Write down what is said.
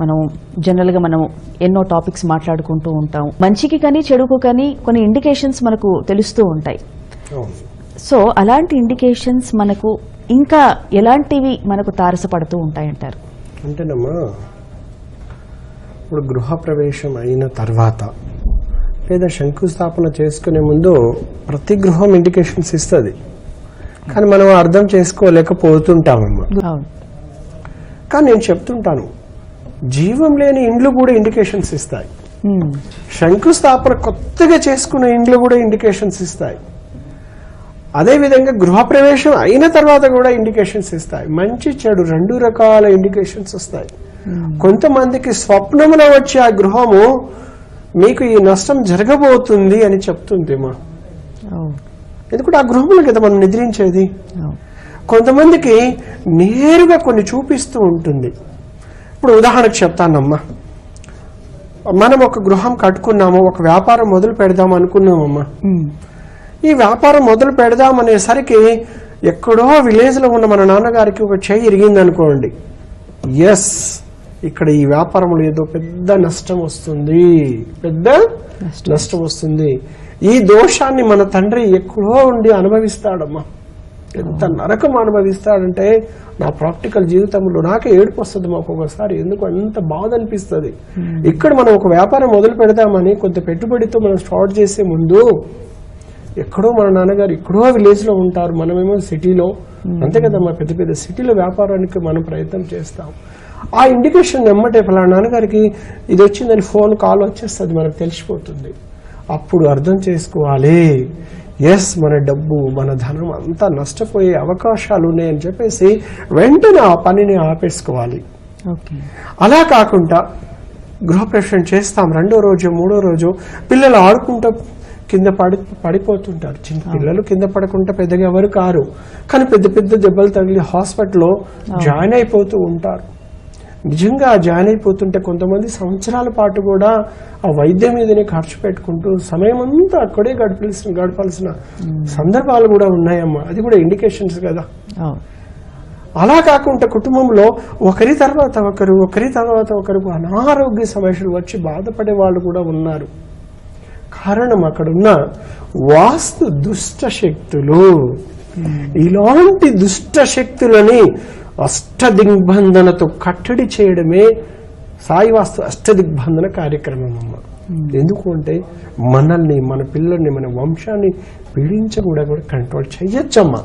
మనం జనరల్గా మనం ఎన్నో టాపిక్స్ మాట్లాడుకుంటూ ఉంటాం. మంచికి కానీ చెడుకు కానీ కొన్ని ఇండికేషన్స్ మనకు తెలుస్తూ ఉంటాయి. సో అలాంటి ఇండికేషన్స్ మనకు ఇంకా ఎలాంటివి మనకు తారసపడుతూ ఉంటాయంటారు? అంటేనమ్మా ఇప్పుడు గృహప్రవేశం అయిన తర్వాత లేదా శంకుస్థాపన చేసుకునే ముందు ప్రతి గృహం ఇండికేషన్స్ ఇస్తుంది. కానీ మనం అర్థం చేసుకోలేకపోతుంటామమ్మా. కానీ నేను చెప్తుంటాను జీవం లేని ఇండ్లు కూడా ఇండికేషన్స్ ఇస్తాయి. ఉమ్, శంకుస్థాపన కొత్తగా చేసుకున్న ఇండ్లు కూడా ఇండికేషన్స్ ఇస్తాయి. అదేవిధంగా గృహప్రవేశం అయిన తర్వాత కూడా ఇండికేషన్స్ ఇస్తాయి. మంచి చెడు రెండు రకాల ఇండికేషన్స్ వస్తాయి. కొంతమందికి స్వప్నంలో వచ్చే ఆ గృహము మీకు ఈ నష్టం జరగబోతుంది అని చెప్తుంది మా. అవును ఎందుకంటే ఆ గృహంలో కదా మనం నిద్రించేది. అవును కొంతమందికి నేరుగా కొన్ని చూపిస్తూ ఉంటుంది. ఇప్పుడు ఉదాహరణకు చెప్తానమ్మా. మనం ఒక గృహం కట్టుకున్నాము ఒక వ్యాపారం మొదలు పెడదాం అనుకున్నామమ్మా. ఈ వ్యాపారం మొదలు పెడదాం అనేసరికి ఎక్కడో విలేజ్లో ఉన్న మన నాన్నగారికి ఒక చెయ్యి ఇరిగింది అనుకోండి ఎస్ ఇక్కడ ఈ వ్యాపారంలో ఏదో పెద్ద నష్టం వస్తుంది. పెద్ద నష్టం వస్తుంది. ఈ దోషాన్ని మన తండ్రి ఎక్కడో ఉండి అనుభవిస్తాడమ్మా. ఎంత నరకం అనుభవిస్తాడంటే నా ప్రాక్టికల్ జీవితంలో నాకే ఏడుపు వస్తుంది మాకు ఒకసారి. ఎందుకు? అంత బాధ అనిపిస్తుంది. ఇక్కడ మనం ఒక వ్యాపారం మొదలు పెడదామని కొంత పెట్టుబడితో మనం స్టార్ట్ చేసే ముందు ఎక్కడో మన నాన్నగారు ఎక్కడో విలేజ్లో ఉంటారు. మనమేమో సిటీలో. అంతే కదా మా పెద్ద పెద్ద సిటీలో వ్యాపారానికి మనం ప్రయత్నం చేస్తాం. ఆ ఇండికేషన్ ఎమ్మటే ఫలానా నాన్నగారికి ఇది వచ్చిందని ఫోన్ కాల్ వచ్చేస్తుంది. మనకు తెలిసిపోతుంది. అప్పుడు అర్థం చేసుకోవాలి. ఎస్ మన డబ్బు మన ధనం అంతా నష్టపోయే అవకాశాలు ఉన్నాయని చెప్పేసి వెంటనే ఆ పనిని ఆపేసుకోవాలి. ఓకే అలా కాకుండా గృహప్రవేశం చేస్తాం. రెండో రోజు మూడో రోజు పిల్లలు ఆడుకుంటూ కింద పడి పడిపోతుంటారు. చిన్న పిల్లలు కింద పడకుండా పెద్దగా ఎవరు కారు. కానీ పెద్ద పెద్ద దెబ్బలు తగిలి హాస్పిటల్లో జాయిన్ అయిపోతూ ఉంటారు. నిజంగా జాయిన్ అయిపోతుంటే కొంతమంది సంవత్సరాల పాటు కూడా ఆ వైద్యం మీదనే ఖర్చు పెట్టుకుంటూ సమయం అంతా అక్కడే గడపాల్సిన గడపాల్సిన సందర్భాలు కూడా ఉన్నాయమ్మా. అది కూడా ఇండికేషన్స్ కదా. అలా కాకుండా కుటుంబంలో ఒకరి తర్వాత ఒకరు ఒకరి తర్వాత ఒకరు అనారోగ్య సమస్యలు వచ్చి బాధపడే వాళ్ళు కూడా ఉన్నారు. కారణం అక్కడున్న వాస్తు దుష్ట శక్తులు. ఇలాంటి దుష్ట శక్తులని అష్టదిగ్బంధనతో కట్టడి చేయడమే సాయి వాస్తు అష్టదిగ్బంధన కార్యక్రమం అమ్మ ఎందుకు అంటే మనల్ని మన పిల్లల్ని మన వంశాన్ని పీడించకుండా కూడా కంట్రోల్ చేయొచ్చమ్మా